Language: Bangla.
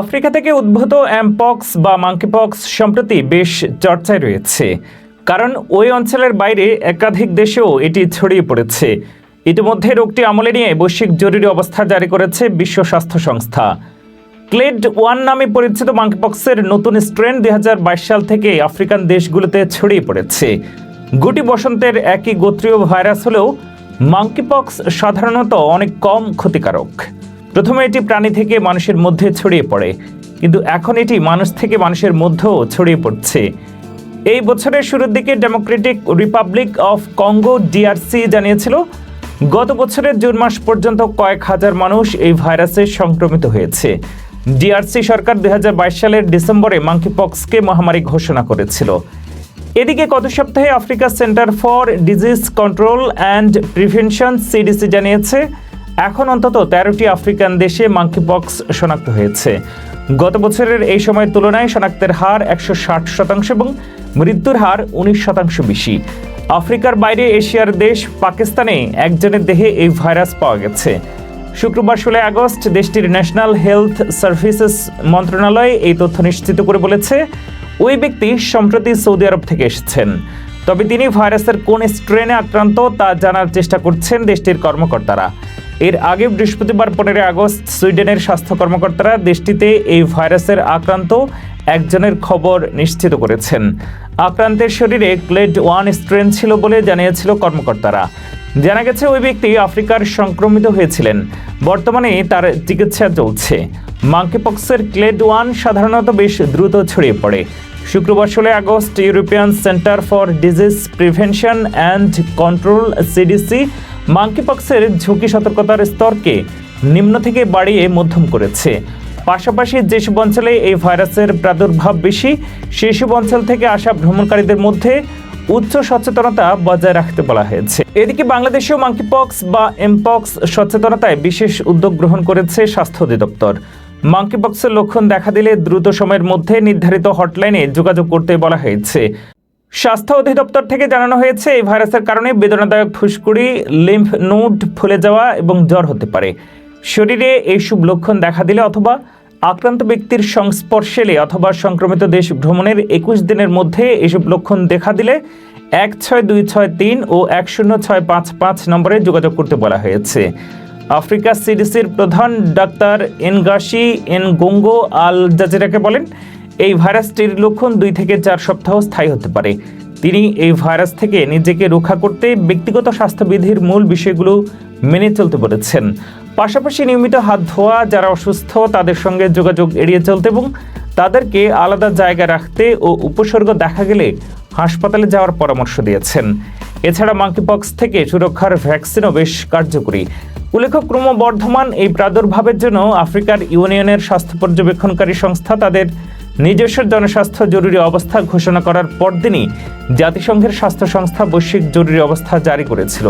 আফ্রিকা থেকে উদ্ভূত অ্যামপক্স বা মাঙ্কিপক্স সম্প্রতি বেশ চর্চায় রয়েছে। কারণ ওই অঞ্চলের বাইরে একাধিক দেশেও এটি ছড়িয়ে পড়েছে। ইতিমধ্যে রোগটি আমলে নিয়ে বৈশ্বিক জরুরি অবস্থা জারি করেছে বিশ্ব স্বাস্থ্য সংস্থা। ক্লেড ওয়ান নামে পরিচিত মাঙ্কিপক্সের নতুন স্ট্রেন দুই হাজার বাইশ সাল থেকে আফ্রিকান দেশগুলোতে ছড়িয়ে পড়েছে। গুটি বসন্তের একই গোত্রীয় ভাইরাস হলেও মাঙ্কিপক্স সাধারণত অনেক কম ক্ষতিকারক। প্রথমে এটি প্রাণী থেকে মানুষের মধ্যে ছড়িয়ে পড়ে, কিন্তু এখন এটি মানুষ থেকে মানুষের মধ্যেও ছড়িয়ে পড়ছে। এই বছরের শুরুর দিকে democratic republic of Congo DRC জানিয়েছিল, গত বছরের জুন মাস পর্যন্ত কয়েক হাজার মানুষ এই ভাইরাসে সংক্রমিত হয়েছে। ডিআরসি সরকার দু হাজার বাইশ সালের ডিসেম্বরে মাঙ্কিপক্সকে মহামারী ঘোষণা করেছিল। এদিকে গত সপ্তাহে Africa centre for disease control and prevention, CDC জানিয়েছে এখন অন্তত তেরোটি আফ্রিকান দেশে মাঙ্কিপক্স শনাক্ত হয়েছে। গত বছরের এই সময়ের তুলনায় শনাক্তের হার একশো ষাট শতাংশ এবং মৃত্যুর হার উনিশ শতাংশ বেশি। আফ্রিকার বাইরে এশিয়ার দেশ পাকিস্তানে একজনের দেহে এই ভাইরাস পাওয়া গেছে। শুক্রবার ষোলোই আগস্ট দেশটির ন্যাশনাল হেলথ সার্ভিসেস মন্ত্রণালয় এই তথ্য নিশ্চিত করে বলেছে, ওই ব্যক্তি সম্প্রতি সৌদি আরব থেকে এসেছেন। তবে তিনি ভাইরাসের কোন স্ট্রেনে আক্রান্ত তা জানার চেষ্টা করছেন দেশটির কর্মকর্তারা। এর আগে বৃহস্পতিবার পনেরোই আগস্ট সুইডেনের স্বাস্থ্য কর্মকর্তারা দেশটিতে এই ভাইরাসের আক্রান্ত একজনের খবর নিশ্চিত করেছেন। আক্রান্তের শরীরে ক্লেড ওয়ান স্ট্রেন ছিল বলে জানিয়েছিল কর্মকর্তারা। জানা গেছে, ওই ব্যক্তি আফ্রিকার সংক্রমিত হয়েছিলেন। বর্তমানে তার চিকিৎসা চলছে। মাঙ্কিপক্সের ক্লেড ওয়ান সাধারণত বেশ দ্রুত ছড়িয়ে পড়ে। শুক্রবার ষোলোই August European centre for disease prevention and control, CDC মাঙ্কিপক্সের ঝুঁকি সতর্কতার স্তরকে নিম্ন থেকে বাড়িয়ে মধ্যম করেছে। পাশাপাশি যেসব অঞ্চলে এই ভাইরাসের প্রাদুর্ভাব বেশি, সেসব অঞ্চল থেকে আসা ভ্রমণকারীদের মধ্যে উচ্চ সচেতনতা বজায় রাখতে বলা হয়েছে। এদিকে বাংলাদেশেও মাঙ্কিপক্স বা এমপক্স সচেতনতায় বিশেষ উদ্যোগ গ্রহণ করেছে স্বাস্থ্য অধিদপ্তর। মাঙ্কিপক্সের লক্ষণ দেখা দিলে দ্রুত সময়ের মধ্যে নির্ধারিত হটলাইনে যোগাযোগ করতে বলা হয়েছে। স্বাস্থ্য অধিদপ্তর থেকে জানানো হয়েছে, এই ভাইরাসের কারণে বেদনাদায়ক ফুসকুড়ি, লিম্ফ নোড ফুলে যাওয়া এবং জ্বর হতে পারে। শরীরে এইসব লক্ষণ দেখা দিলে অথবা আক্রান্ত ব্যক্তির সংস্পর্শে এলে অথবা সংক্রমিত দেশ ভ্রমণের একুশ দিনের মধ্যে এসব লক্ষণ দেখা দিলে এক ছয় দুই ছয় তিন ও এক শূন্য ছয় পাঁচ পাঁচ নম্বরে যোগাযোগ করতে বলা হয়েছে। আফ্রিকা সিডিসির প্রধান ডাক্তার এনগাশি এন গঙ্গো আল জাজিরাকে বলেন এই ভাইরাসটির লক্ষণ দুই থেকে চার সপ্তাহ স্থায়ী হতে পারে। তিনি এই ভাইরাস থেকে নিজেকে রক্ষা করতে ব্যক্তিগত স্বাস্থ্যবিধির মূল বিষয়গুলো মেনে চলতে বলেছেন। পাশাপাশি নিয়মিত হাত ধোয়া, যারা অসুস্থ, তাদের সঙ্গে যোগাযোগ এড়িয়ে চলতে এবং তাদেরকে আলাদা জায়গায় রাখতে ও উপসর্গ দেখা গেলে হাসপাতালে যাওয়ার পরামর্শ দিয়েছেন। এছাড়া মাঙ্কিপক্স থেকে সুরক্ষার ভ্যাকসিনও বেশ কার্যকরী। উল্লেখ্য, ক্রমবর্ধমান এই প্রাদুর্ভাবের জন্য আফ্রিকার ইউনিয়নের স্বাস্থ্য পর্যবেক্ষণকারী সংস্থা তাদের নিজস্ব জনস্বাস্থ্য জরুরি অবস্থা ঘোষণা করার পরদিনই জাতিসংঘের স্বাস্থ্য সংস্থা বৈশ্বিক জরুরি অবস্থা জারি করেছিল।